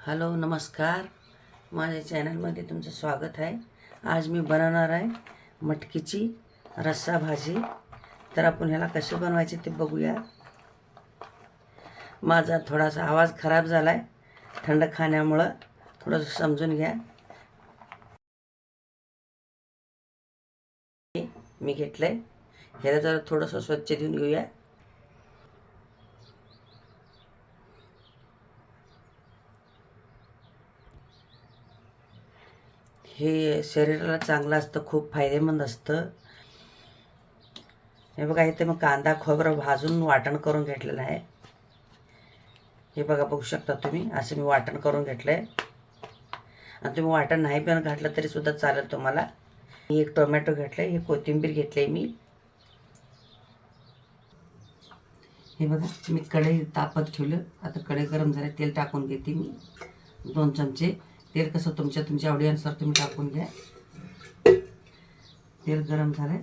Hello नमस्कार. माझ्या चॅनलमध्ये तुमचं स्वागत आहे. आज मी बनवणार आहे मटकीची रस्सा भाजी. तर आपण ह्याला कसे बनवायचे ते बघूया. माझा थोडासा आवाज खराब झाला आहे थंड खाण्यामुळं थोडंसं समजून घ्या. मी घेतलं आहे ह्याला जरा थोडंसं स्वच्छ देऊन घेऊया. हे शरीराला चांगलं असतं खूप फायदेमंद असतं. हे बघा इथे मग कांदा खोबरं भाजून वाटण करून घेतलेलं आहे. हे बघा बघू शकता तुम्ही असं मी वाटण करून घेतलं आहे आणि तुम्ही वाटण नाही पण घातलं तरीसुद्धा चालेल तुम्हाला. मी एक टोमॅटो घेतलं आहे हे कोथिंबीर घेतली आहे मी. हे बघा मी कढई तापत ठेवलं. आता कढई गरम झाले तेल टाकून घेते मी. दोन चमचे. तेल कसं तुमच्या तुमच्या आवडीनुसार तुम्ही टाकून घ्या. तेल गरम झालं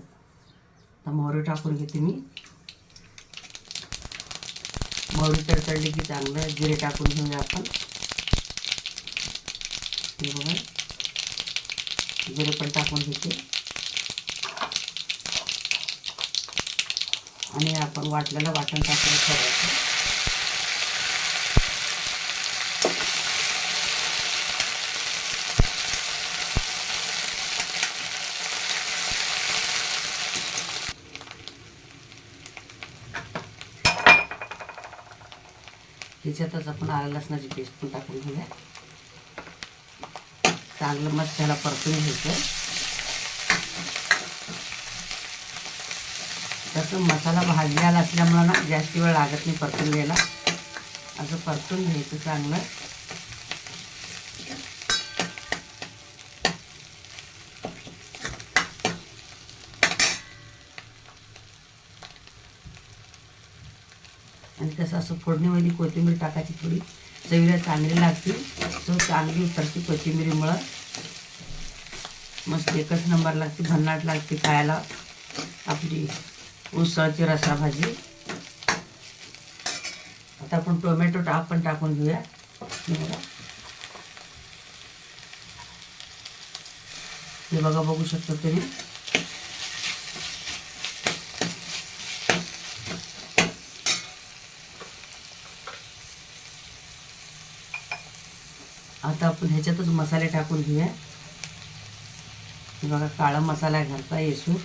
तर मोहरी टाकून घेते मी. मोहरी तडतडली की चांगलं जिरे टाकून घेऊया आपण. हे बघा. जिरे पण टाकून घेते. आणि आपण वाटलेलं वाटण टाकून ठेवायचं. त्याच्यातच आपण आलं लसणाची पेस्ट पण टाकून घेऊया. चांगलं मस्त त्याला परतून घ्यायचं. तसं मसाला भाजलेला असल्यामुळं ना जास्त वेळ लागत नाही परतून घ्यायला. असं परतून घ्यायचं चांगलं. आणि तसं असं फोडणीमध्ये कोथिंबीर टाकायची थोडी. चवीला चांगली लागते. सो चांगली उतरते कोथिंबीरीमुळं मस्त एकच नंबर लागते भन्नाट लागते खायला. आपली उसळची रसा भाजी आता आपण टोमॅटो टाक पण टाकून घेऊया. हे बघा बघू शकतो तुम्ही. आता आपण ह्याच्यातच मसाले टाकून घेऊया. बघा काळा मसाला घालता येसूर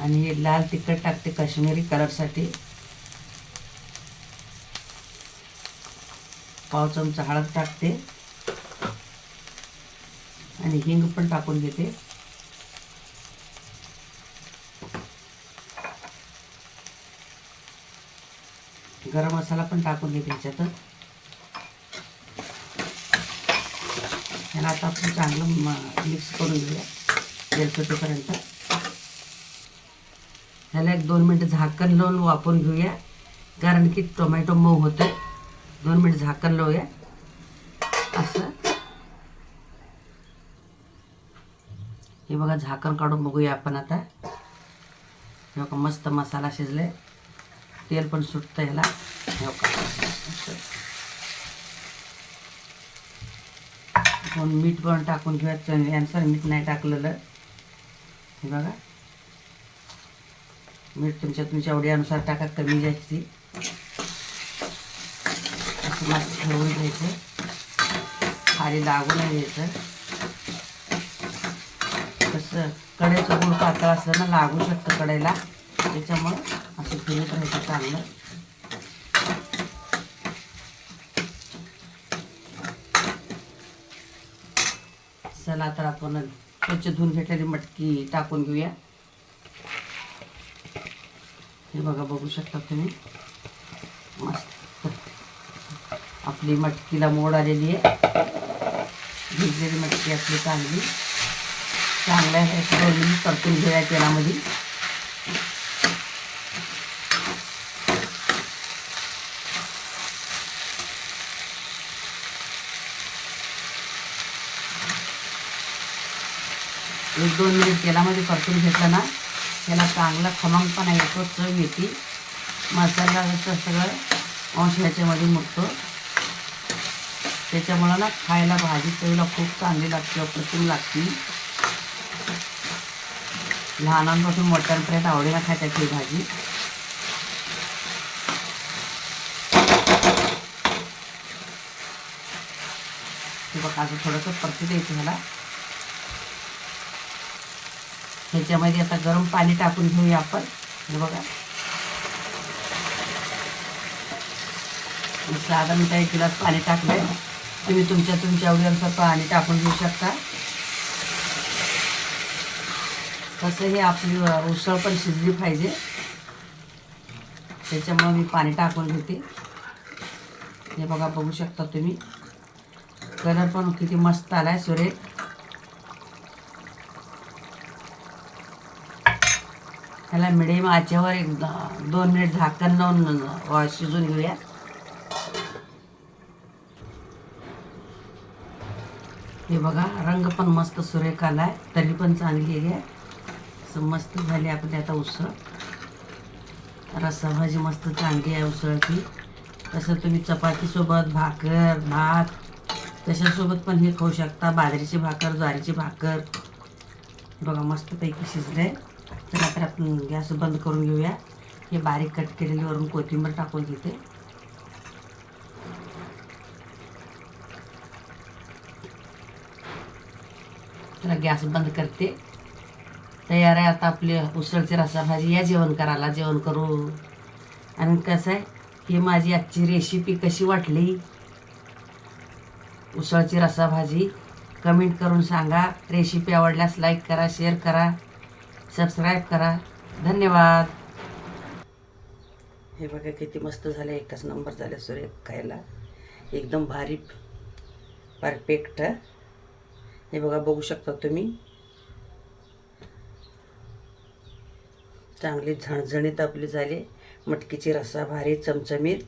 आणि हे लाल तिखट टाकते काश्मीरी कलरसाठी. पाव चमचा हळद टाकते. आणि हिंग पण टाकून घेते. गरम मसाला पण टाकून घेते त्याच्यातच याला आता आपण चांगलं मिक्स करून घेऊया. तेलकटीपर्यंत ह्याला एक दोन मिनटं झाकण लावून वापरून घेऊया. कारण की टोमॅटो मऊ होतं दोन मिनिट झाकण लावूया. असं. हे बघा झाकण काढून बघूया आपण आता. हे बघा मस्त मसाला शिजले तेल पण सुटतं ह्याला आपण मीठ पण टाकून घेऊया यांचं मीठ नाही टाकलेलं. हे बघा. मीठ तुमच्या तुमच्या आवडीनुसार टाका. कमी जायची असं मस्त ठेवून घ्यायचं. खाली लागू नाही द्यायचं. कसं कढईचं गुळ पातळ असलं ना लागू शकतं कढईला. त्याच्यामुळं असं फिरत राहायचं चांगलं. चला तर आपण स्वच्छ धुवून घेतलेली मटकी टाकून घेऊया. हे बघा बघू शकता तुम्ही. मस्त. आपली मटकीला मोड आलेली आहे. भिजलेली मटकी आपली चांगली. चांगल्या दोन मिनिट परतून घेऊया तेलामध्ये. एक दोन मिनिट तेलामध्ये परतून घेतलं ना त्याला चांगला खमंगपणा येतो चव येते. मसाल्याचं सगळं अंश ह्याच्यामध्ये मुटतो त्याच्यामुळं ना खायला भाजी चवीला खूप चांगली लागते अप्रतिम लागते. लहानांपासून मोठ्यांपर्यंत आवडीला खातात ही भाजी. बघा असं थोडंसं परती द्यायचं ह्याला. ह्याच्यामध्ये आता गरम पाणी टाकून घेऊया आपण. हे बघा. मी साधारण मी एक गिलास पाणी टाकलंय. तुम्ही तुमच्या तुमच्या आवडीनुसार पाणी टाकून घेऊ शकता. तसं हे आपली उसळ पण शिजली पाहिजे. त्याच्यामुळं मी पाणी टाकून घेते. हे बघा बघू शकता तुम्ही. कलर पण किती मस्त आला आहे सुरेख. ह्याला मिडियम आचेवर एक द- दोन मिनिट झाकण लावून शिजून घेऊया. हे बघा रंग पण मस्त सुरेख आहे तरी पण चांगली आहे. असं मस्त झाली आपली आता उसळ. रस्सा भाजी मस्त चांगली आहे उसळची. तसं तुम्ही चपातीसोबत भाकर भात तशासोबत पण हे खाऊ शकता. बाजरीची भाकर ज्वारीची भाकर. बघा मस्तपैकी शिजलं आहे तर आता आपण गॅस बंद करून घेऊया. हे बारीक कट केलेली वरून कोथिंबीर टाकून घेते. त्याला गॅस बंद करते. तयार आहे आता आपली उसळची रसाभाजी भाजी. या जेवण करायला जेवण करू आणि कसं आहे ही माझी आजची रेसिपी कशी वाटली? उसळची रसाभाजी भाजी. कमेंट करून सांगा. रेसिपी आवडल्यास लाईक करा शेअर करा. सबस्क्राईब करा. धन्यवाद. हे बघा किती मस्त झाले एकच नंबर झाले सूर्य खायला. एकदम भारी परफेक्ट हे बघा बघू शकता तुम्ही. चांगली झणझणीत आपली झाली. मटकीची रस्सा भारी चमचमीत.